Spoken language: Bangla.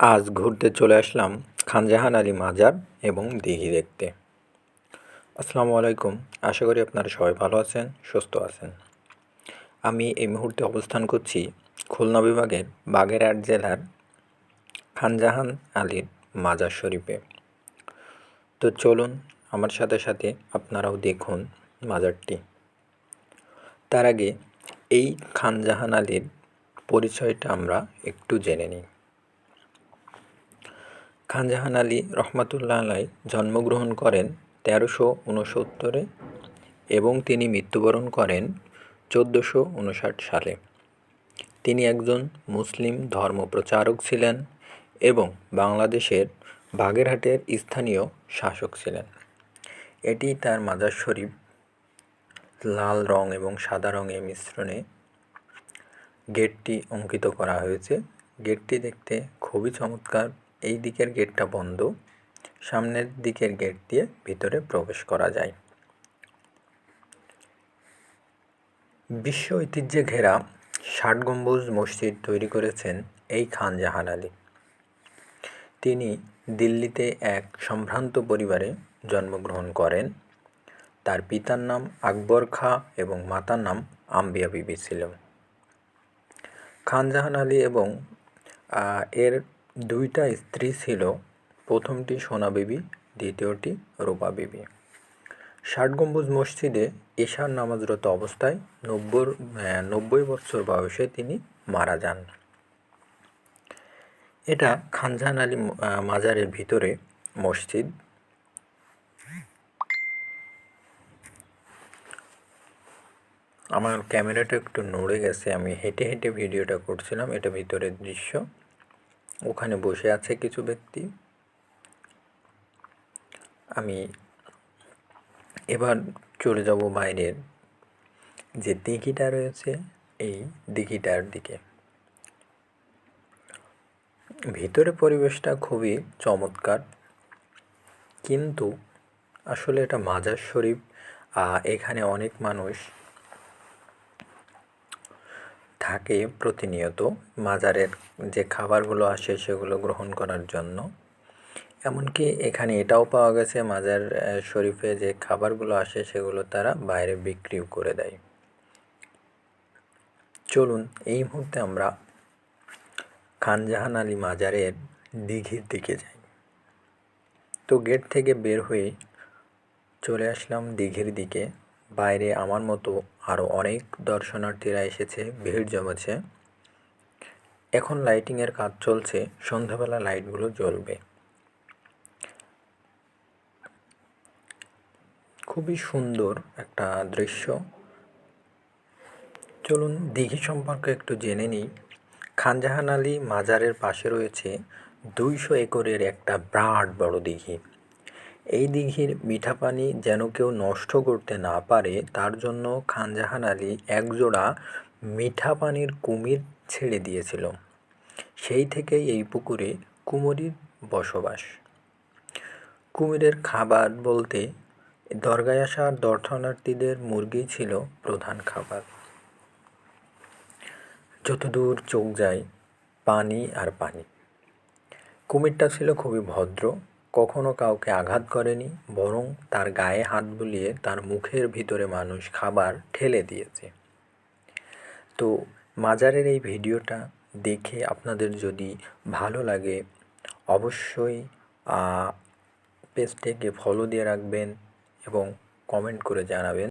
আজ ঘুরতে চলে আসলাম খানজাহান আলী মাজার এবং দিঘি দেখতে। আসসালামু আলাইকুম। আশা করি আপনারা সবাই ভালো আছেন, সুস্থ আছেন। আমি এই মুহূর্তে অবস্থান করছি খুলনা বিভাগের বাগেরহাট জেলার খানজাহান আলীর মাজার শরীফে। তো চলুন, আমার সাথে সাথে আপনারাও দেখুন মাজারটি। তার আগে এই খানজাহান আলীর পরিচয়টা আমরা একটু জেনে নিই। খানজাহান আলী রহমাতুল্লাহ আলাই জন্মগ্রহণ করেন তেরোশো উনসত্তরে এবং তিনি মৃত্যুবরণ করেন চোদ্দোশো উনষাট সালে। তিনি একজন মুসলিম ধর্মপ্রচারক ছিলেন এবং বাংলাদেশের বাগেরহাটের স্থানীয় শাসক ছিলেন। এটি তার মাজার শরীফ লাল রং এবং সাদা রঙের মিশ্রণে গেটটি অঙ্কিত করা হয়েছে। গেটটি দেখতে খুবই চমৎকার এই দিকের গেটটা বন্ধ। সামনের দিকের গেট দিয়ে ভিতরে প্রবেশ করা যায়। বিশ্ব ঐতিহ্যে ঘেরা ষাট গম্বুজ মসজিদ তৈরি করেছেন এই খান জাহান আলী। তিনি দিল্লিতে এক সম্ভ্রান্ত পরিবারে জন্মগ্রহণ করেন। তার পিতার নাম আকবর খা এবং মাতার নাম আম্বিয়া বিবি ছিল। খান জাহান আলী এবং এর দুইটা স্ত্রী ছিল। প্রথমটি সোনা বিবি, দ্বিতীয়টি রূপা বিবি। ষাট গম্বুজ মসজিদে ঈশার নামাজরত অবস্থায় নব্বই নব্বই বছর বয়সে তিনি মারা যান। এটা খানজাহান আলী মাজারের ভিতরে মসজিদ। আমার ক্যামেরাটা একটু নড়ে গেছে, আমি হেঁটে হেঁটে ভিডিওটা করছিলাম, এটা ভিতরের দৃশ্য। ওখানে বসে আছে কিছু ব্যক্তি। আমি এবার চলে যাব বাইরের যে দিঘিটা রয়েছে, এই দিঘিটার দিকে। ভিতরে পরিবেশটা খুবই চমৎকার, কিন্তু আসলে এটা মাজার শরীফ এখানে অনেক মানুষ থাকে প্রতিনিয়ত মাজারের যে খাবারগুলো আসে সেগুলো গ্রহণ করার জন্য। এমনকি এখানে এটাও পাওয়া গেছে মাজার শরীফে যে খাবারগুলো আসে সেগুলো তারা বাইরে বিক্রিও করে দেয়। চলুন এই মুহূর্তে আমরা খানজাহান আলী মাজারের দিঘির দিকে যাই। তো গেট থেকে বের হয়ে চলে আসলাম দিঘির দিকে। বাইরে আমার মতো আরও অনেক দর্শনার্থীরা এসেছে, ভিড় জমেছে। এখন লাইটিংয়ের কাজ চলছে, সন্ধ্যাবেলা লাইটগুলো জ্বলবে। খুবই সুন্দর একটা দৃশ্য। চলুন দিঘি সম্পর্কে একটু জেনে নিই। খানজাহান আলী মাজারের পাশে রয়েছে দুইশো একরের একটা বিরাট বড় দিঘি। এই দিঘির মিঠা পানি যেন কেউ নষ্ট করতে না পারে, তার জন্য খানজাহান আলী একজোড়া মিঠা পানির কুমির ছেড়ে দিয়েছিল। সেই থেকেই এই পুকুরে কুমোরির বসবাস। কুমিরের খাবার বলতে দরগায় আসা দর্শনার্থীদের মুরগি ছিল প্রধান খাবার। যতদূর চোখ যায়, পানি আর পানি। কুমিরটা ছিল খুবই ভদ্র কখনো কাউকে আঘাত করেনি, বরং তার গায়ে হাত বুলিয়ে তার মুখের ভিতরে মানুষ খাবার ঠেলে দিয়েছে। তো মাজারের এই ভিডিওটা দেখে আপনাদের যদি ভালো লাগে, অবশ্যই পেজটাকে ফলো দিয়ে রাখবেন এবং কমেন্ট করে জানাবেন।